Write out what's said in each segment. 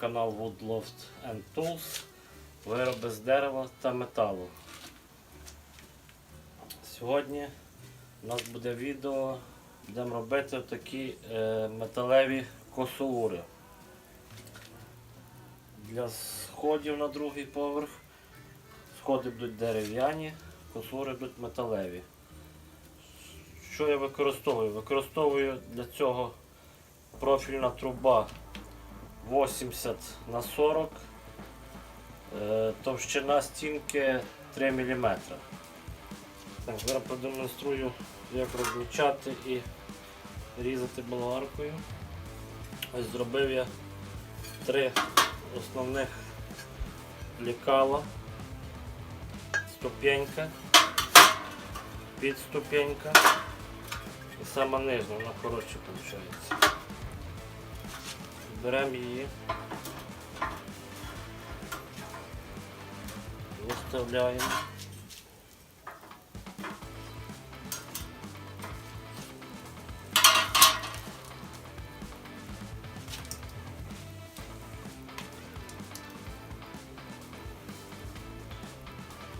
канал Woodloft and Tools. Вироби з дерева та металу. Сьогодні у нас буде відео, будемо робити такі е, металеві косоури. Для сходів на другий поверх. Сходи будуть дерев'яні, косури будуть металеві. Що я використовую? Використовую для цього профільна труба 80 на 40, е, товщина стінки 3 мм. Так, зараз продемонструю, як розмічати і різати болгаркою. Ось зробив я три основних лікала, ступенька, підступенька і сама нижня, вона коротше виходить. Беремо її, виставляємо.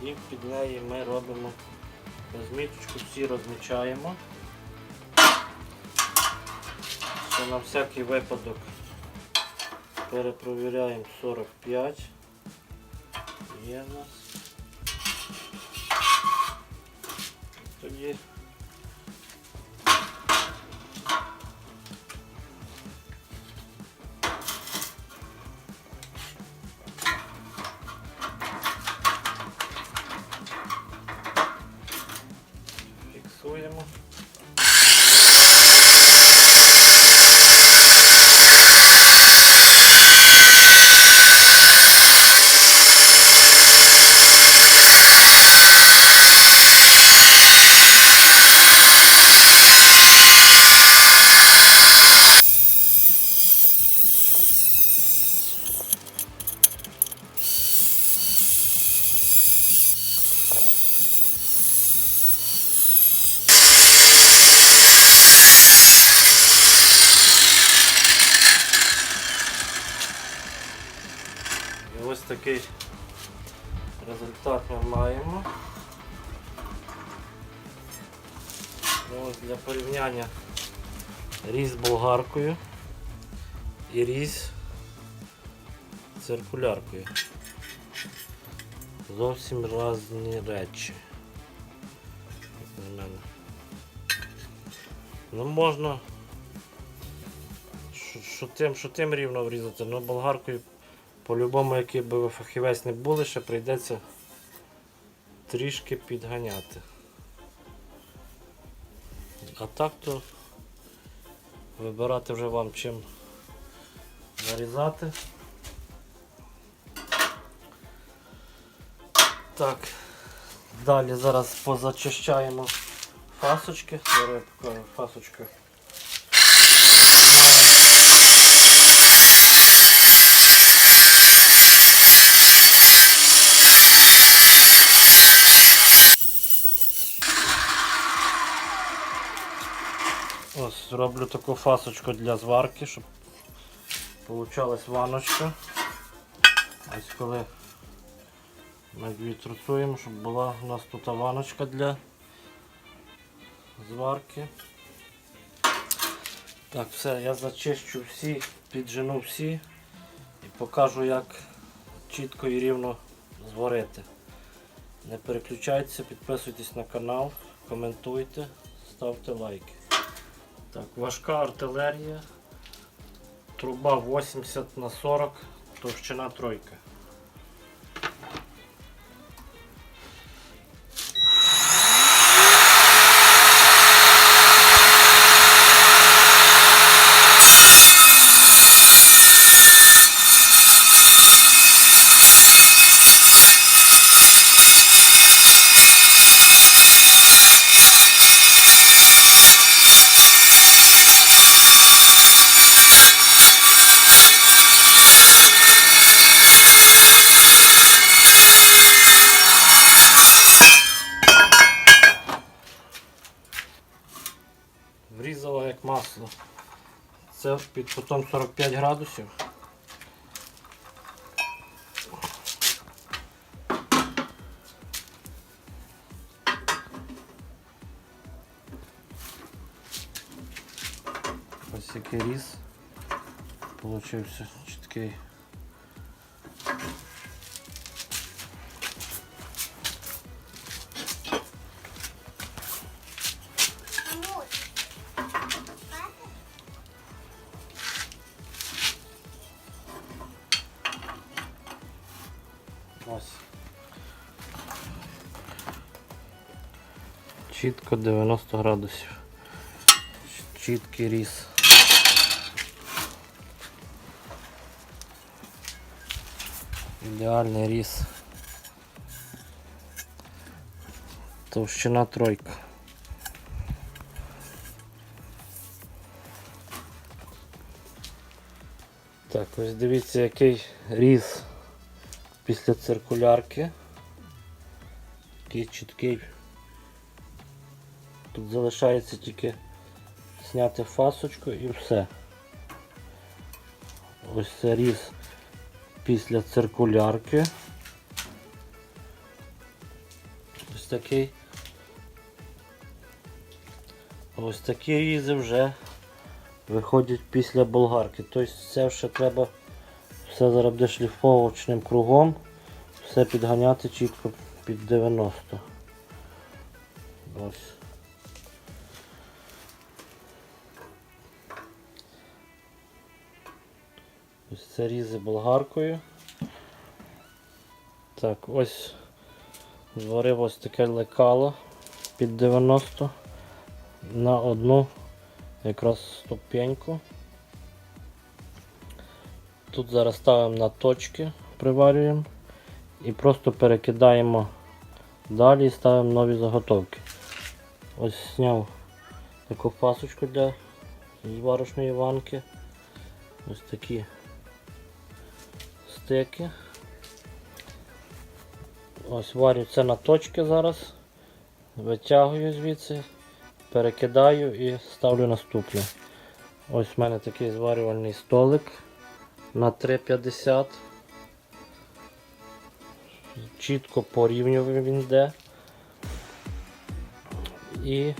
І під неї ми робимо розміточку, всі розмічаємо. Ще на всякий випадок перепровіряємо 45. Є в нас. Такий результат ми маємо. Ну, Ось для порівняння різ болгаркою і різ циркуляркою. Зовсім різні речі. Ну можна що, тим, що тим рівно врізати, але болгаркою по-любому, який би ви фахівець не були, ще прийдеться трішки підганяти. А так то вибирати вже вам чим нарізати. Так, далі зараз позачищаємо фасочки. Зараз я фасочки. Ось роблю таку фасочку для зварки, щоб получалась ваночка. Ось коли ми відтруцуємо, щоб була у нас тут ваночка для зварки. Так, все, я зачищу всі, піджену всі і покажу, як чітко і рівно зварити. Не переключайтеся, підписуйтесь на канал, коментуйте, ставте лайки. Так, важка артилерія. Труба 80 на 40, товщина тройка. Масло. Це під кутом 45 градусів. Ось який різ. Получився чіткий. Чітко 90 градусів. Чіткий різ. Ідеальний різ. Товщина тройка. Так, ось дивіться, який різ після циркулярки. Такий чіткий. Тут залишається тільки зняти фасочку і все. Ось це різ після циркулярки. Ось такий. Ось такі різи вже виходять після болгарки. Тобто це ще треба все зараз шліфовочним кругом, все підганяти чітко під 90. Ось. Ось це різи болгаркою. Так, ось зварив ось таке лекало під 90 на одну якраз ступеньку. Тут зараз ставимо на точки, приварюємо і просто перекидаємо далі і ставимо нові заготовки. Ось зняв таку пасочку для зварочної ванки. Ось такі стики. Ось варю це на точки зараз. Витягую звідси, перекидаю і ставлю наступне. Ось в мене такий зварювальний столик на 3,50. Чітко порівнював він йде. І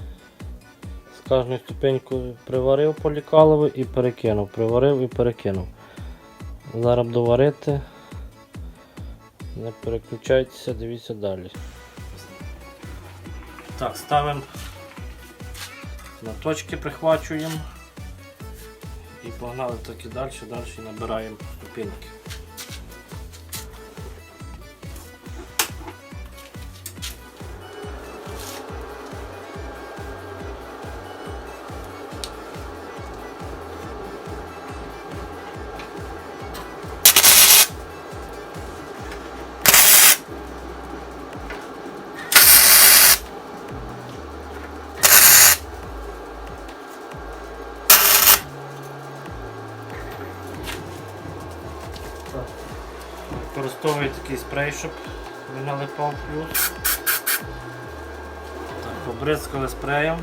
з кожної ступенькою приварив полікалову і перекинув. Приварив і перекинув. Зараз буду варити. Не переключайтеся, дивіться далі. Так, ставимо на точки, прихвачуємо. І погнали так і далі, далі набираємо ступеньки. Використовую такий спрей, щоб не налипав плюс. Так, побризкали спреєм,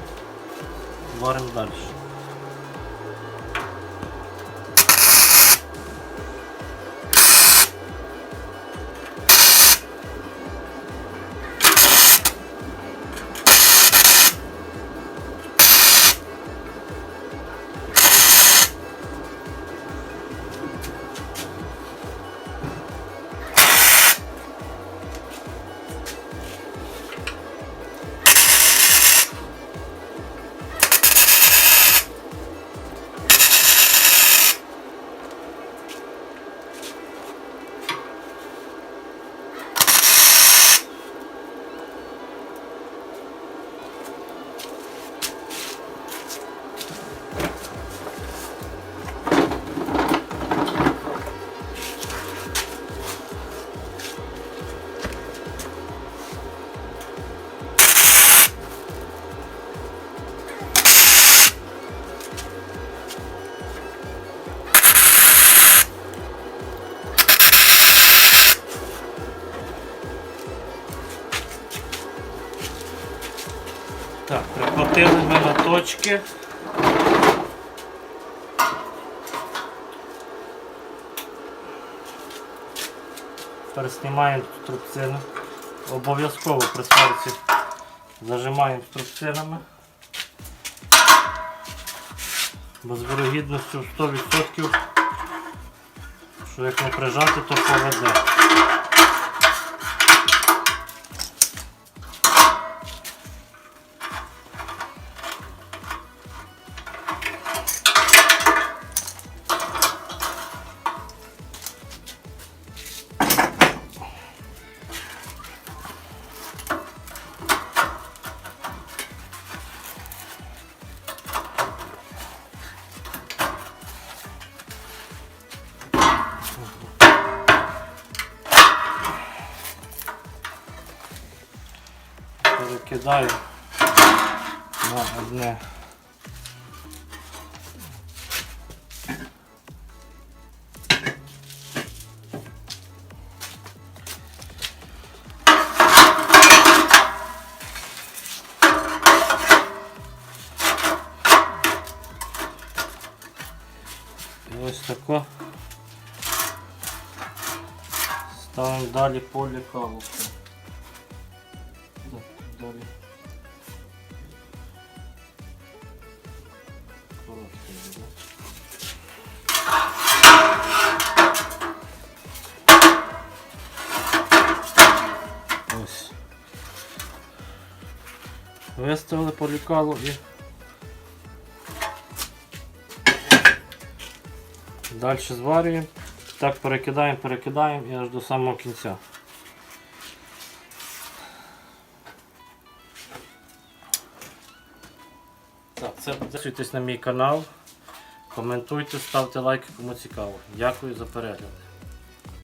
варимо далі. кнопочки. Переснімаємо струбцину. Обов'язково при сварці зажимаємо струбцинами. Бо з вирогідністю 100%, що як не прижати, то поведе. Перекидаю на одне. І ось тако ставимо далі полі калушки. Да, Далі. Коротко йде. Ось. Виставили полікалу і далі зварюємо. Так перекидаємо, перекидаємо і аж до самого кінця. Підписуйтесь на мій канал, коментуйте, ставте лайки, кому цікаво. Дякую за перегляд.